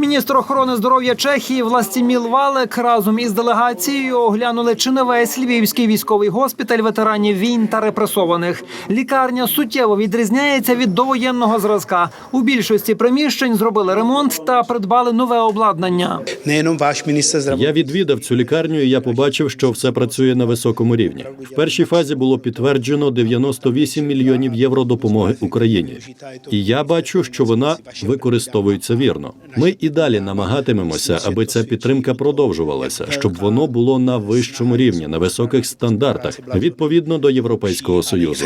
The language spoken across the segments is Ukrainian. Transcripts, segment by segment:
Міністр охорони здоров'я Чехії Властіміл Валек разом із делегацією оглянули чи не весь львівський військовий госпіталь ветеранів війн та репресованих. Лікарня суттєво відрізняється від довоєнного зразка. У більшості приміщень зробили ремонт та придбали нове обладнання. nejenom váš minister zdravotnictví. Я відвідав цю лікарню, і я побачив, що все працює на високому рівні. В першій фазі було підтверджено 98 мільйонів євро допомоги Україні. І я бачу, що вона використовується вірно. Ми і далі намагатимемося, аби ця підтримка продовжувалася, щоб воно було на вищому рівні, на високих стандартах, відповідно до Європейського союзу.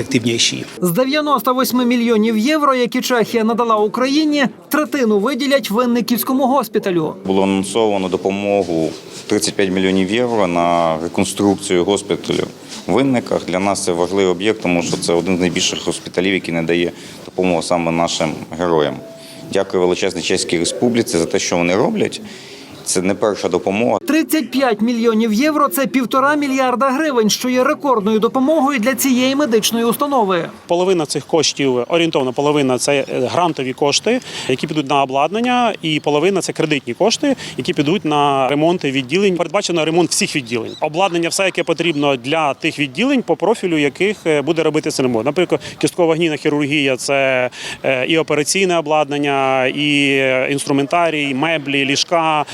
З 98 мільйонів євро, які Чехія надала Україні, третину виділять винниківському госпіталю. Було анонсовано допомогу 35 мільйонів євро на реконструкцію госпіталю в Винниках. Для нас це важливий об'єкт, тому що це один з найбільших госпіталів, який надає допомогу саме нашим героям. Дякую величезній Чеській Республіці за те, що вони роблять. Це не перша допомога. 35 мільйонів євро це півтора мільярда гривень, що є рекордною допомогою для цієї медичної установи. Половина цих коштів, орієнтовно половина це е, грантові кошти, які підуть на обладнання, і половина це кредитні кошти, які підуть на ремонти відділень. Передбачено ремонт всіх відділень. Обладнання, все, яке потрібно для тих відділень, по профілю яких е, буде робити ремонт. Наприклад, кісткова гнійна хірургія це е, і операційне обладнання, і інструментарій, меблі, ліжка,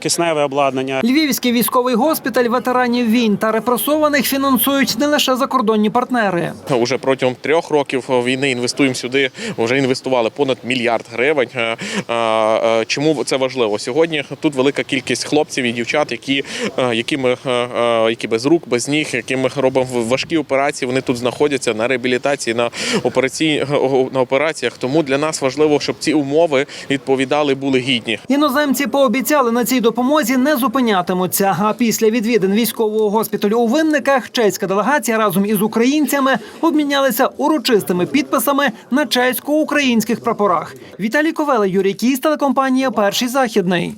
кисневе обладнання. Львівський військовий госпіталь ветеранів війн та репресованих фінансують не лише закордонні партнери. Уже протягом трьох років війни інвестуємо сюди. Вже інвестували понад мільярд гривень. Е, е, Чому це важливо? Сьогодні тут велика кількість хлопців і дівчат, які, е, які, ми, е, е, які без рук, без ніг, які ми робимо важкі операції. Вони тут знаходяться на реабілітації, на операцій, на операціях. Тому для нас важливо, щоб ці умови відповідали, були гідні. Іноземці пообіцяли на цій допомозі не зупинятимуться. А після відвідин військового госпіталю у винниках чеська делегація разом із українцями обмінялися урочистими підписами на чесько-українських прапорах. Віталій Ковела, Юрій Кіс, телекомпанія Перший західний.